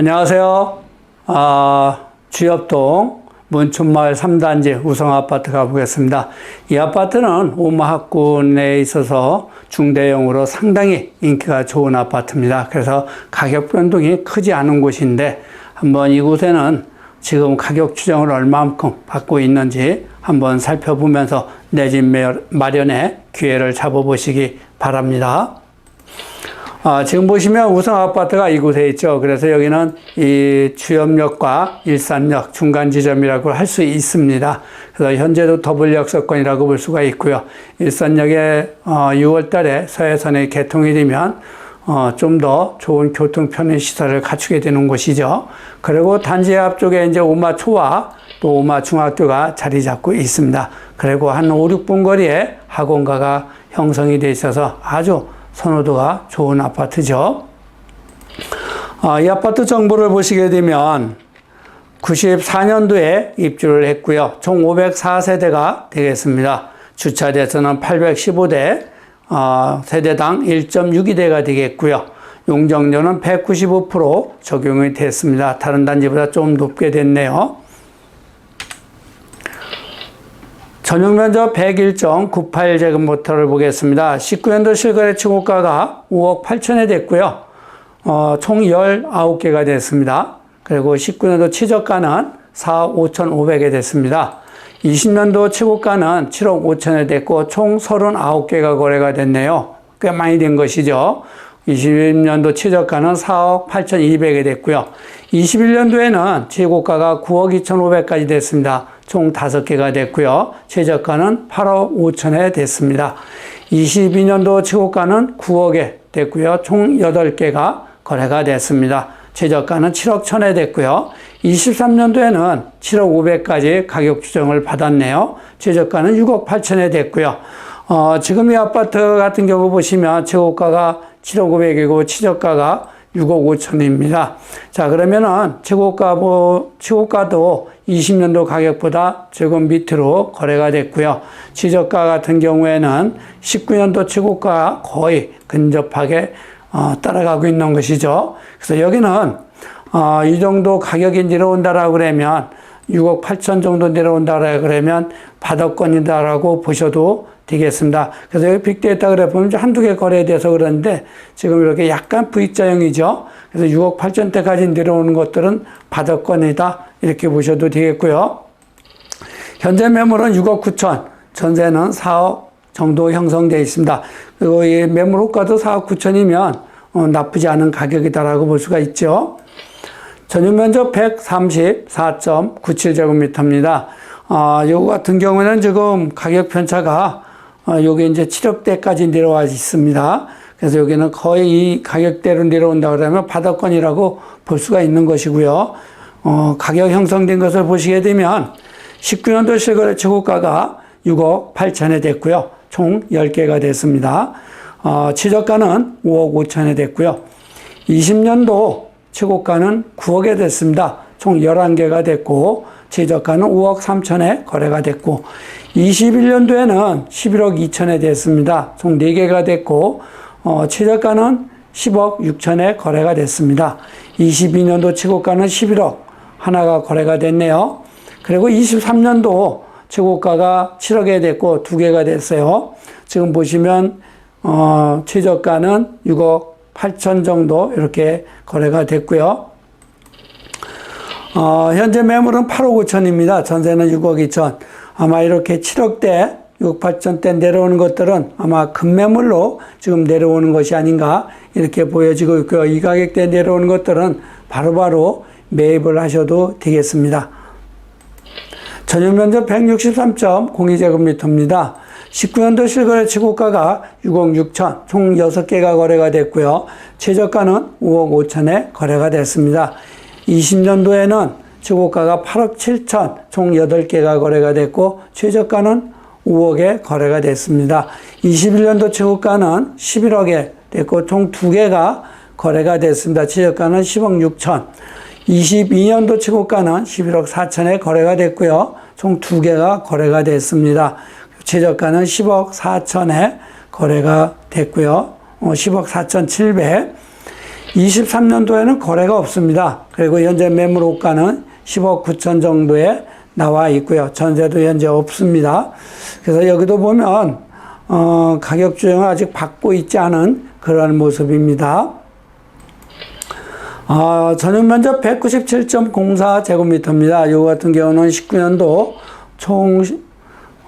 안녕하세요. 아, 주엽동 문춘마을 3단지 우성아파트 가보겠습니다. 이 아파트는 오마학군에 있어서 중대형으로 상당히 인기가 좋은 아파트입니다. 그래서 가격 변동이 크지 않은 곳인데 한번 이곳에는 지금 가격 추정을 얼마만큼 받고 있는지 한번 살펴보면서 내 집 마련에 기회를 잡아보시기 바랍니다. 아, 지금 보시면 우성 아파트가 이곳에 있죠. 그래서 여기는 이 추염역과 일산역 중간 지점이라고 할 수 있습니다. 그래서 현재도 더블 역서권이라고 볼 수가 있고요. 일산역에 어, 6월 달에 서해선에 개통이 되면 어, 좀 더 좋은 교통 편의 시설을 갖추게 되는 곳이죠. 그리고 단지 앞쪽에 이제 오마초와 또 오마중학교가 자리 잡고 있습니다. 그리고 한 5, 6분 거리에 학원가가 형성이 돼 있어서 아주 선호도가 좋은 아파트죠. 아, 이 아파트 정보를 보시게 되면 94년도에 입주를 했고요. 총 504세대가 되겠습니다. 주차 대수는 815대, 어, 세대당 1.62대가 되겠고요. 용적률은 195% 적용이 됐습니다. 다른 단지보다 좀 높게 됐네요. 전용 면적 101.98제곱미터를 보겠습니다. 19년도 실거래 최고가가 5억 8천에 됐고요. 어, 총 19개가 됐습니다. 그리고 19년도 최저가는 4억 5천5백에 됐습니다. 20년도 최고가는 7억 5천에 됐고 총 39개가 거래가 됐네요. 꽤 많이 된 것이죠. 20년도 최저가는 4억 8천2백에 됐고요. 21년도에는 최고가가 9억 2천5백까지 됐습니다. 총 5개가 됐고요. 최저가는 8억 5천에 됐습니다. 22년도 최고가는 9억에 됐고요. 총 8개가 거래가 됐습니다. 최저가는 7억 1천에 됐고요. 23년도에는 7억 5백까지 가격 추정을 받았네요. 최저가는 6억 8천에 됐고요. 어, 지금 이 아파트 같은 경우 보시면 최고가가 7억 5백이고 최저가가 6억 5천입니다. 자, 그러면은 최고가, 뭐, 최고가도 20년도 가격보다 조금 밑으로 거래가 됐고요. 최저가 같은 경우에는 19년도 최고가 거의 근접하게 어, 따라가고 있는 것이죠. 그래서 여기는 어, 이 정도 가격이 내려온다라고 그러면 6억 8천 정도 내려온다라고 그러면 바닥권이다라고 보셔도 되겠습니다. 그래서 여기 빅데이터 그래 보면 한두 개 거래돼서 그런데 지금 이렇게 약간 V자형이죠. 그래서 6억 8천대까지 내려오는 것들은 바닥권이다. 이렇게 보셔도 되겠고요. 현재 매물은 6억 9천, 전세는 4억 정도 형성되어 있습니다. 그리고 이 매물 호가도 4억 9천이면 어, 나쁘지 않은 가격이다라고 볼 수가 있죠. 전용 면적 134.97제곱미터입니다. 아, 요거 같은 경우는 지금 가격 편차가 어, 여기 이제 7억대까지 내려와 있습니다. 그래서 여기는 거의 이 가격대로 내려온다 그러면 바닥권이라고 볼 수가 있는 것이고요. 어, 가격 형성된 것을 보시게 되면 19년도 실거래 최고가가 6억 8천에 됐고요. 총 10개가 됐습니다. 어, 최저가는 5억 5천에 됐고요. 20년도 최고가는 9억에 됐습니다. 총 11개가 됐고, 최저가는 5억 3천에 거래가 됐고, 21년도에는 11억 2천에 됐습니다. 총 4개가 됐고, 어, 최저가는 10억 6천에 거래가 됐습니다. 22년도 최고가는 11억 하나가 거래가 됐네요. 그리고 23년도 최고가가 7억에 됐고 두 개가 됐어요. 지금 보시면 어, 최저가는 6억 8천 정도 이렇게 거래가 됐고요. 어, 현재 매물은 8억 5천입니다. 전세는 6억 2천. 아마 이렇게 7억대, 6억 8천대 내려오는 것들은 아마 급매물로 지금 내려오는 것이 아닌가 이렇게 보여지고 있고요. 이 가격대 내려오는 것들은 바로바로 바로 매입을 하셔도 되겠습니다. 전용 면적 163.02제곱미터입니다. 19년도 실거래 최고가가 6억 6천, 총 6개가 거래가 됐고요. 최저가는 5억 5천에 거래가 됐습니다. 20년도에는 최고가가 8억 7천, 총 8개가 거래가 됐고, 최저가는 5억에 거래가 됐습니다. 21년도 최고가는 11억에 됐고, 총 2개가 거래가 됐습니다. 최저가는 10억 6천. 22년도 최고가는 11억 4천에 거래가 됐고요. 총 2개가 거래가 됐습니다. 최저가는 10억 4천에 거래가 됐고요. 10억 4천 7백. 23년도에는 거래가 없습니다. 그리고 현재 매물 호가는 10억 9천 정도에 나와 있고요. 전세도 현재 없습니다. 그래서 여기도 보면 어, 가격 조정을 아직 받고 있지 않은 그런 모습입니다. 어, 전용 면적 197.04제곱미터입니다. 이 같은 경우는 19년도 총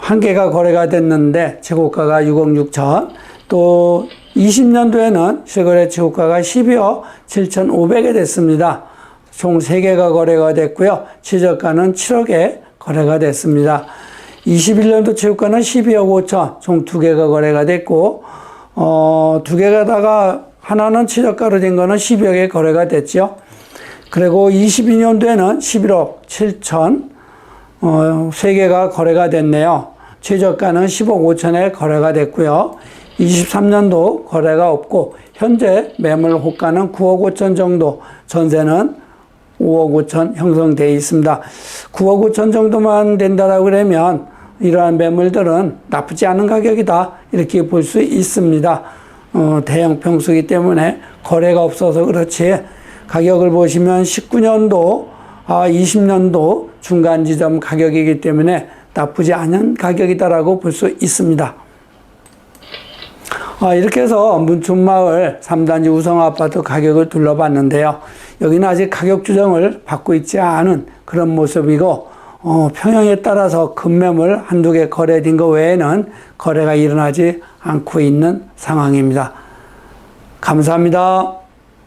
한 개가 거래가 됐는데 최고가가 6억 6천. 또 20년도에는 실거래 최고가가 12억 7,500에 됐습니다. 총 3개가 거래가 됐고요. 최저가는 7억에 거래가 됐습니다. 21년도 최고가는 12억 5천, 총 2개가 거래가 됐고, 어, 두 개가다가 하나는 최저가로 된 거는 12억에 거래가 됐죠. 그리고 22년도에는 11억 7천, 어, 세 개가 거래가 됐네요. 최저가는 10억 5천에 거래가 됐고요. 23년도 거래가 없고 현재 매물 호가는 9억 5천 정도, 전세는 5억 5천 형성되어 있습니다. 9억 5천 정도만 된다라고 그러면 이러한 매물들은 나쁘지 않은 가격이다 이렇게 볼 수 있습니다. 어, 대형 평수기 때문에 거래가 없어서 그렇지 가격을 보시면 19년도, 아, 20년도 중간 지점 가격이기 때문에 나쁘지 않은 가격이다라고 볼 수 있습니다. 아, 이렇게 해서 문춘마을 3단지 우성아파트 가격을 둘러봤는데요. 여기는 아직 가격 조정을 받고 있지 않은 그런 모습이고, 어, 평형에 따라서 급매물 한두 개 거래된 것 외에는 거래가 일어나지 않고 있는 상황입니다. 감사합니다.